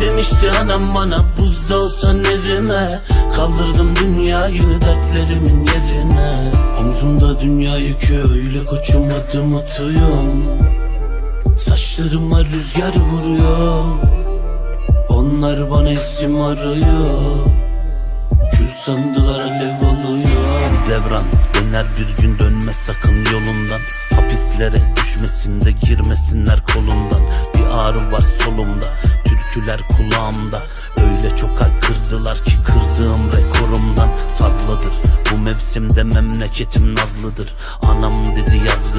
Demişti anam bana buzda olsan erime Kaldırdım dünyayı dertlerimin yerine. Omzumda dünya yükü öyle koçum adım atıyorum. Saçlarıma rüzgar vuruyor. Onlar bana isim arıyor. Kül sandılar alev oluyor Devran döner bir gün dönmez sakın yolundan. Hapislere düşmesin de girmesinler kolundan. Bir ağrı var solumda Türküler kulağımda. Öyle çok kalp kırdılar ki kırdığım rekorumdan fazladır. Bu mevsimde memleketim nazlıdır. Anam dedi yazgı